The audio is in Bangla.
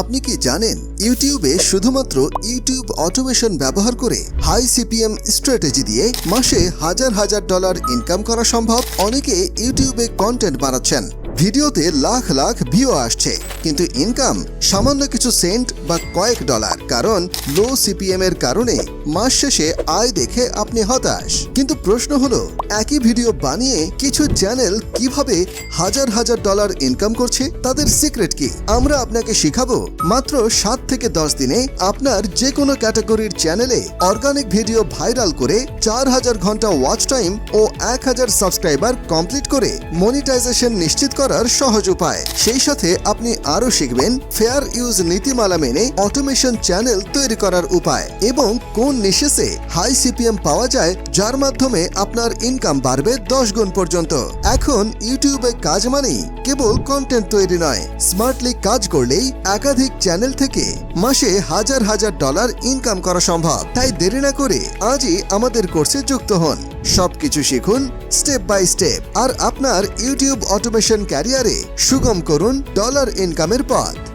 আপনি কি জানেন ইউটিউবে শুধুমাত্র ইউটিউব অটোমেশন ব্যবহার করে হাই সিপিএম স্ট্র্যাটেজি দিয়ে মাসে হাজার হাজার ডলার ইনকাম করা সম্ভব? অনেকে ইউটিউবে কন্টেন্ট বানাচ্ছেন। ভিডিওতে লাখ লাখ ভিউ আসছে। কিন্তু ইনকাম সামান্য কিছু সেন্ট বা কয়েক ডলার কারণ লো সিপিএম এর কারণে মাস শেষে আয় দেখে আপনি হতাশ। কিন্তু প্রশ্ন হলো, একই ভিডিও বানিয়ে কিছু চ্যানেল কীভাবে হাজার হাজার ডলার ইনকাম করছে? তাদের সিক্রেট কি? আমরা আপনাকে শিখাবো, মাত্র সাত থেকে দশ দিনে আপনার যে কোনো ক্যাটাগরির চ্যানেলে অর্গানিক ভিডিও ভাইরাল করে চার হাজার ঘণ্টা ওয়াচ টাইম ও এক হাজার সাবস্ক্রাইবার কমপ্লিট করে মনিটাইজেশন নিশ্চিত করার সহজ উপায়। সেই সাথে আপনি আরও শিখবেন ফেয়ার ইউজ নীতিমালা মেনে অটোমেশন চ্যানেল তৈরি করার উপায় এবং কোন নিশেষে হাই সিপিএম পাওয়া যায় যার মাধ্যমে আপনার ইনকাম বাড়বে দশ গুণ পর্যন্ত। এখন ইউটিউবে কাজ মানেই কেবল কন্টেন্ট তৈরি নয় স্মার্টলি কাজ করলেই একাধিক চ্যানেল থেকে মাসে হাজার হাজার ডলার ইনকাম করা সম্ভব। তাই দেরি না করে আজই আমাদের কোর্সে যুক্ত হন। সবকিছু শিখুন স্টেপ বাই স্টেপ আর আপনার ইউটিউব অটোমেশন ক্যারিয়ারে সুগম করুন ডলার ইনকামের পথ।